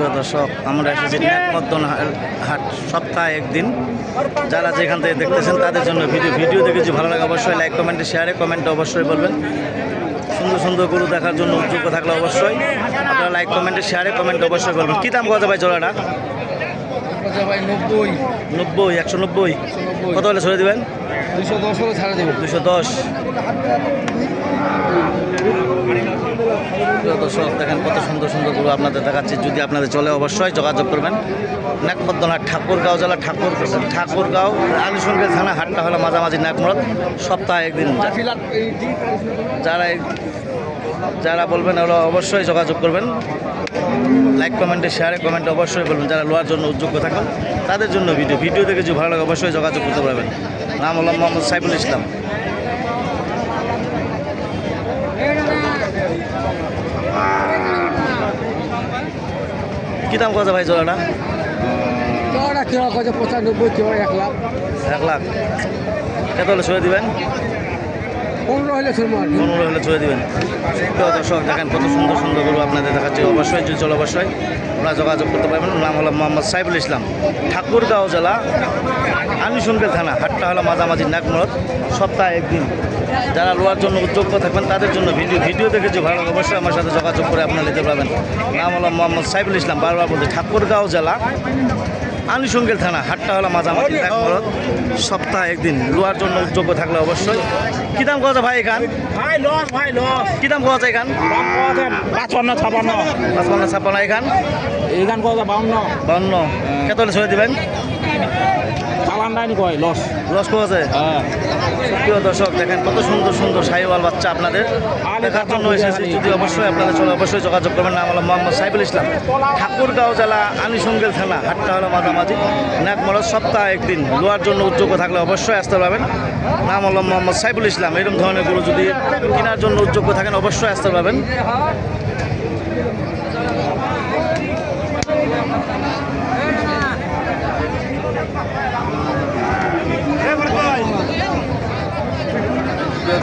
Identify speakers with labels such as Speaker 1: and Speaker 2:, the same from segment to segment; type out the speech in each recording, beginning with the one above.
Speaker 1: প্রিয় দর্শক, আমরা এসেছি হাট সপ্তাহে একদিন। যারা যেখান থেকে দেখতেছেন তাদের জন্য ভিডিও ভিডিও দেখে যদি ভালো লাগে অবশ্যই লাইক কমেন্টে শেয়ারে কমেন্টে অবশ্যই বলবেন। সুন্দর সুন্দর গরু দেখার জন্য উদ্যোগ থাকলে অবশ্যই। আপনারা লাইক কমেন্টে শেয়ারে কমেন্টে অবশ্যই বলবেন। কী দাম কত ভাই জোড়াটা?
Speaker 2: নব্বই।
Speaker 1: একশো নব্বই। কত হলে ছড়ে দেবেন?
Speaker 2: দুশো দশ হলে ছাড়া দেবো।
Speaker 1: দুশো। দশ দর্শক দেখেন কত সুন্দর সুন্দর গরু আপনাদের দেখাচ্ছি। যদি আপনাদের চলে অবশ্যই যোগাযোগ করবেন। নাকপদ্দনা ঠাকুরগাঁও জেলা ঠাকুর ঠাকুরগাঁও আলিসঙ্গে থানা হাটটা হলো মাঝামাঝি নাকমরদ সপ্তাহে একদিন যারা যারা বলবেন ওরা অবশ্যই যোগাযোগ করবেন। লাইক কমেন্টে শেয়ারে কমেন্টে অবশ্যই বলবেন। যারা লোয়ার জন্য উদ্যোগ্য থাকবেন তাদের জন্য ভিডিও ভিডিও দেখে যদি ভালো লাগে অবশ্যই যোগাযোগ করতে পারবেন। নাম হলো মোহাম্মদ সাইফুল ইসলাম। কী দাম কথা ভাই জোড়াটা?
Speaker 2: জোড়া কেউ পঁচানব্বই কেউ এক লাখ।
Speaker 1: এক লাখ। কত হলে ছড়ে দিবেন?
Speaker 2: পনেরো হলে
Speaker 1: হলে ছড়ে দিবেন। দর্শক, দেখেন কত সুন্দর সুন্দর গরু আপনাদের দেখাচ্ছি। অবশ্যই যদি চলো অবশ্যই। আপনারা যোগাযোগ করতে পারবেন নাম হলো মোহাম্মদ সাইফুল ইসলাম। ঠাকুরগাঁও জেলা আনিসুনবেল থানা। হাটটা হলো মাঝামাঝি নাকমরদ সপ্তাহে একদিন। যারা লোয়ার জন্য উদ্যোগ্য থাকবেন, তাদের জন্য ভিডিও ভিডিও দেখে যে ভালো অবশ্যই আমার সাথে যোগাযোগ করে আপনারা নিতে পারবেন। নাম হলো মোহাম্মদ সাইফুল ইসলাম বারবার বলতে ঠাকুরগাঁও জেলা। আনুষঙ্গেল থানা হাটটা হলো মাঝামাঝি নাকমরদ সপ্তাহে একদিন লোয়ার জন্য উদ্যোগ্য থাকলে অবশ্যই। কী দাম কথা ভাই এখান?
Speaker 3: ভাই লস ভাই লস।
Speaker 1: কী দাম কথা এখান?
Speaker 3: পাঁচপান্ন ছাপান্ন।
Speaker 1: পাঁচপান্ন ছাপান্ন এখান?
Speaker 3: এখান কথা বাউন্ন।
Speaker 1: বাউন্ন। কত ছড়ে দিবেন?
Speaker 3: চালান কয় লস।
Speaker 1: লস আছে?
Speaker 3: হ্যাঁ।
Speaker 1: প্রিয় দর্শক দেখেন কত সুন্দর সুন্দর সাহিওয়াল বাচ্চা আপনাদের। দেখার জন্য এসেছি। যদি অবশ্যই আপনাদের চলে অবশ্যই যোগাযোগ করবেন নাম হলো মোহাম্মদ সাইফুল ইসলাম। ঠাকুরগাঁও জেলা আনিসঙ্গেল থানা হাটটা হলো মাঝামাঝি। নাকমরদ সপ্তাহে একদিন লোয়ার জন্য উদ্যোগ থাকলে অবশ্যই আসতে পারবেন। নাম হলো মোহাম্মদ সাইফুল ইসলাম। এরকম ধরনের গরু যদি কেনার জন্য উদ্যোগ থাকেন অবশ্যই আসতে পারবেন।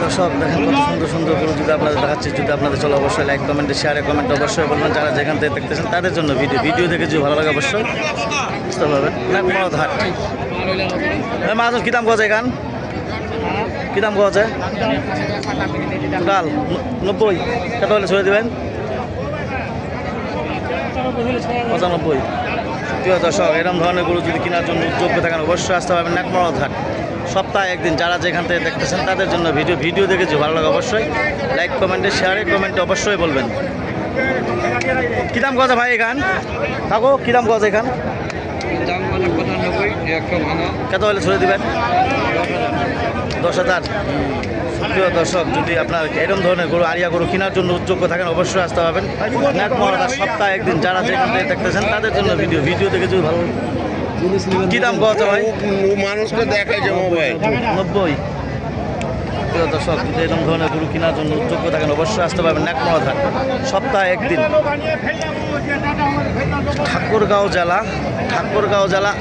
Speaker 1: দর্শক, দেখেন কত সুন্দর সুন্দর গরু যদি আপনাদের দেখাচ্ছি, যদি আপনাদের চলো অবশ্যই লাইক কমেন্টে শেয়ারে কমেন্ট অবশ্যই বলবেন। যারা যেখান থেকে দেখতেছেন, তাদের জন্য ভিডিও ভিডিও দেখে যদি ভালো লাগে অবশ্যই বুঝতে পারবেন। নাকমরদ হাট। কী দাম গজ এখান? কী দাম গজ ডাল নব্বই। কত হলে ছড়ে দেবেন? পঁচানব্বই। প্রিয় দর্শক এরকম ধরনের গরু যদি কেনার জন্য উদ্যোগ থাকেন, অবশ্যই আসতে পারবেন নাকমরদ হাট। সপ্তাহে একদিন যারা যেখান থেকে দেখতেছেন তাদের জন্য ভিডিও ভিডিও দেখেছি ভালো লাগে অবশ্যই লাইক কমেন্টে শেয়ারে কমেন্টে অবশ্যই বলবেন। কী দাম গজা ভাই এখান? থাকো কী দাম গজ এখান? কত হলে ছড়ে দেবেন? দশ হাজার। প্রিয় দর্শক যদি আপনার এরকম ধরনের গরু আরিয়া গরু কেনার জন্য উদ্যোগ্য থাকেন অবশ্যই আসতে পারবেন। নাট মহারাজা সপ্তাহে একদিন যারা যেখান থেকে দেখতেছেন তাদের জন্য ভিডিও ভিডিও দেখে যদি ভালো কী দাম কথা ভাই?
Speaker 4: মানুষকে দেখায় যে মোবাইল
Speaker 1: নব্বই। প্রিয় দর্শক যদি এরকম ধরনের গরু কেনার জন্য থাকেন অবশ্যই আসতে পারবেন থাক সপ্তাহে একদিন। ঠাকুরগাঁও জেলা ঠাকুরগাঁও জেলা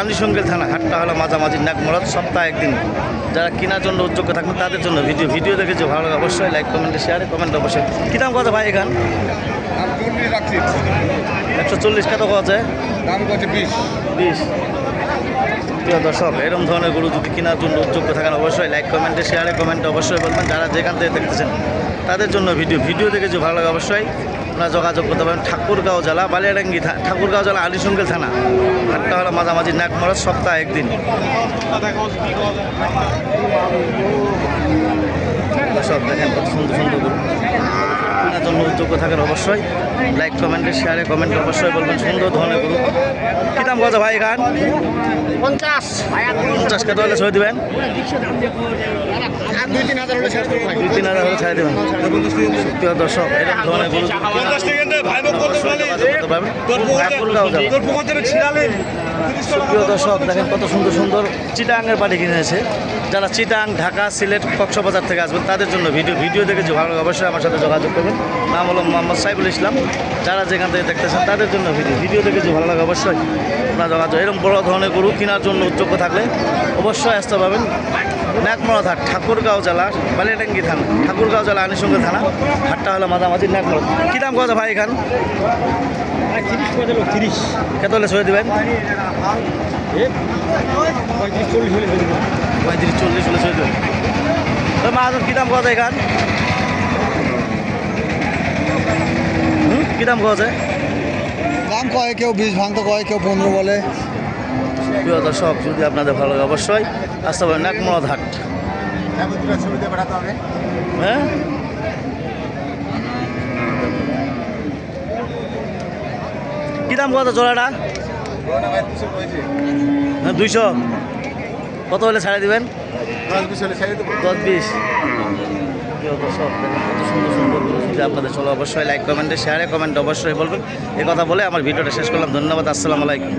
Speaker 1: আনিসঙ্গেল থানা হাটটা হলো মাঝামাঝি নাকমরদ সপ্তাহে একদিন। যারা কেনার জন্য উদ্যোগ্য থাকবেন তাদের জন্য ভিডিও ভিডিও দেখে যে ভালো লাগে অবশ্যই লাইক কমেন্টে শেয়ারে কমেন্ট অবশ্যই। কী দাম কত ভাই এখান? একশো চল্লিশ কত আছে
Speaker 4: দাম করছে বিশ?
Speaker 1: বিশ। প্রিয় দর্শক এরকম ধরনের গরু যদি কেনার জন্য উদ্যোগ থাকেন অবশ্যই লাইক কমেন্টে শেয়ারে কমেন্টে অবশ্যই বলবেন। যারা যেখান থেকে দেখতেছেন তাদের জন্য ভিডিও ভিডিও দেখে যে ভালো লাগে অবশ্যই আপনারা যোগাযোগ করতে পারেন ঠাকুরগাঁও জেলা বালিয়াডাঙ্গি ঠাকুরগাঁও জেলা আলিসঙ্গেল থানা। হাটটা হলো মাঝামাঝি নাকমরদ সপ্তাহ একদিন। সব দেখেন সুন্দর সুন্দর কেনার জন্য উদ্যোগ থাকেন অবশ্যই। লাইক কমেন্টে শেয়ারে কমেন্টে অবশ্যই বলবেন। সুন্দর ধরনের গরু। কী দাম কথা ভাই খান
Speaker 3: পঞ্চাশ।
Speaker 1: পঞ্চাশ কত হলে ছয় দেবেন?
Speaker 4: দুই তিন হাজার হলে শেষ করব
Speaker 1: দুই তিন হাজার হলে ছাড়ে দেবেন দর্শক এরকম ধরনের গরু সুপ্রিয় দর্শক দেখেন কত সুন্দর সুন্দর চিটাঙ্গের বাড়ি কিনেছে যারা চিটাং ঢাকা সিলেট কক্সবাজার থেকে আসবেন তাদের জন্য ভিডিও ভিডিও দেখে যে ভালো অবশ্যই আমার সাথে যোগাযোগ করবেন। নাম হলো মোহাম্মদ সাইফুল ইসলাম। যারা যেখান থেকে দেখতেছেন তাদের জন্য ভিডিও। ভিডিও দেখে যে ভালো লাগে অবশ্যই আপনারা যোগাযোগ এরকম বড় ধরনের গরু কেনার জন্য উদ্যোগ্য থাকলে অবশ্যই আসতে পাবেন ন্যাকমরা হাট ঠাকুরগাঁও জেলা, বালিয়াডাঙ্গি থানা, ঠাকুরগাঁও জেলা আনিসঙ্গে থানা। হাটটা হলো মাঝামাঝি ন্যাকমরা। কী দাম কথা ভাই এখান?
Speaker 2: তিরিশ দিল তিরিশ
Speaker 1: কত হলে ছড়ে দেবেন?
Speaker 2: পঁয়ত্রিশ চল্লিশ হলে
Speaker 1: পঁয়ত্রিশ চল্লিশ হলে ছয় দেবেন। তো কী দাম কথা এখান? কী দাম কথা
Speaker 5: দাম কয় কেউ বিশ ভাঙতে কয় কেউ পনেরো বলে।
Speaker 1: প্রিয় দর্শক যদি আপনাদের ভালো লাগে অবশ্যই আসতে পারেন ন্যাকমরা হাট। হ্যাঁ? কী দাম কত জোড়াটা? হ্যাঁ দুইশো। কত হলে ছাড়ে দিবেন? কত সুন্দর সুন্দর আপনাদের চলো অবশ্যই লাইক কমেন্টে শেয়ারে কমেন্ট অবশ্যই বলবেন। এ কথা বলে আমার ভিডিওটা শেষ করলাম। ধন্যবাদ, আসসালামু আলাইকুম।